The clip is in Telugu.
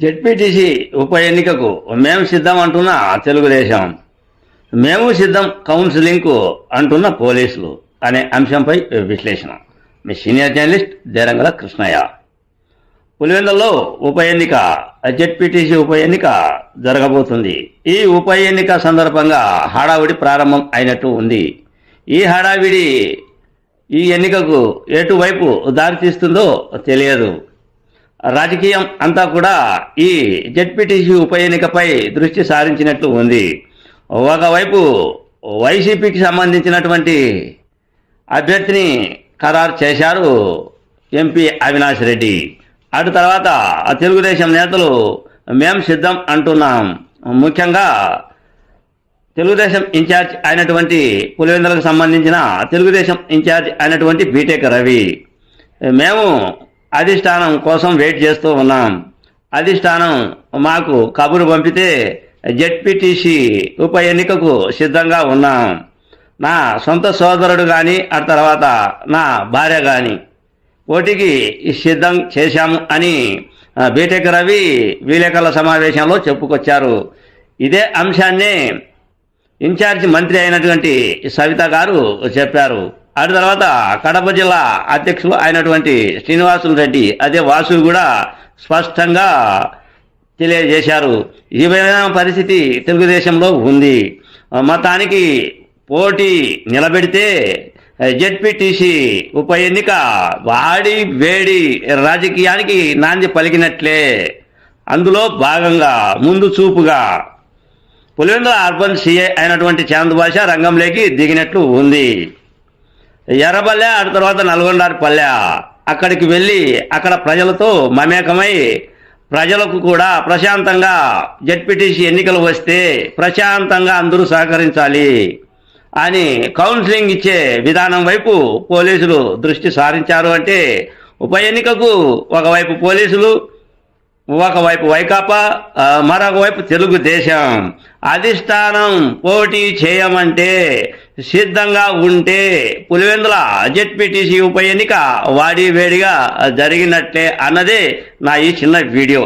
జెడ్పీటీసీ ఉప ఎన్నికకు మేము సిద్ధం అంటున్న తెలుగుదేశం. మేము సిద్ధం కౌన్సిలింగ్కు అంటున్న పోలీసులు అనే అంశంపై విశ్లేషణ. మీ సీనియర్ జర్నలిస్ట్ దేరంగల కృష్ణయ్య. పులివెందులలో ఉప ఎన్నిక జెడ్పీటీసీ ఉప ఎన్నిక జరగబోతుంది. ఈ ఉప ఎన్నిక సందర్భంగా హడావిడి ప్రారంభం అయినట్టు ఉంది. ఈ హడావిడి ఈ ఎన్నికకు ఎటువైపు దారితీస్తుందో తెలియదు. రాజకీయం అంతా కూడా ఈ జెడ్పీటీసీ ఉప ఎన్నికపై దృష్టి సారించినట్లు ఉంది. ఒకవైపు వైసీపీకి సంబంధించినటువంటి అభ్యర్థిని ఖరారు చేశారు ఎంపీ అవినాష్ రెడ్డి. అటు తర్వాత ఆ తెలుగుదేశం నేతలు మేం సిద్ధం అంటున్నాం. ముఖ్యంగా తెలుగుదేశం ఇన్ఛార్జ్ అయినటువంటి పులివెందులకు సంబంధించిన తెలుగుదేశం ఇన్ఛార్జ్ అయినటువంటి బీటెక్ రవి. మేము అధిష్టానం కోసం వెయిట్ చేస్తూ ఉన్నాం. అధిష్టానం మాకు కబురు పంపితే జెడ్పీటీసీ ఉప ఎన్నికకు సిద్ధంగా ఉన్నాం. నా సొంత సోదరుడు కానీ ఆ తర్వాత నా భార్య కానీ పోటీకి సిద్ధం చేశాము అని బీటెక్ రవి విలేకరుల సమావేశంలో చెప్పుకొచ్చారు. ఇదే అంశాన్నే ఇన్ఛార్జ్ మంత్రి అయినటువంటి సవిత గారు చెప్పారు. అటు తర్వాత కడప జిల్లా అధ్యక్షులు అయినటువంటి శ్రీనివాసులు రెడ్డి అదే వాసు కూడా స్పష్టంగా తెలియజేశారు. ఈ విధమైన పరిస్థితి తెలుగుదేశంలో ఉంది. మతానికి పోటీ నిలబెడితే జెడ్పీటీసీ ఉప ఎన్నిక వాడి వేడి రాజకీయానికి నాంది పలికినట్లే. అందులో భాగంగా ముందు చూపుగా పులివెందుల అర్బన్ సీఏ అయినటువంటి చాంద్ భాష రంగంలోకి దిగినట్లు ఉంది. ఎర్రపల్లె ఆ తర్వాత నల్గొండారి పల్లె. అక్కడికి వెళ్ళి అక్కడ ప్రజలతో మమేకమై ప్రజలకు కూడా ప్రశాంతంగా జెడ్పీటీసీ ఎన్నికలు వస్తే ప్రశాంతంగా అందరూ సహకరించాలి అని కౌన్సిలింగ్ ఇచ్చే విధానం వైపు పోలీసులు దృష్టి సారించారు అంటే ఉప ఎన్నికకు ఒకవైపు పోలీసులు ఒకవైపు వైకాపా మరొకవైపు తెలుగుదేశం. అధిష్టానం పోటీ చేయమంటే సిద్ధంగా ఉంటే పులివెందుల జెడ్పీటీసీ ఉప ఎన్నిక వాడి వేడిగా జరిగినట్లే అన్నదే నా ఈ చిన్న వీడియో.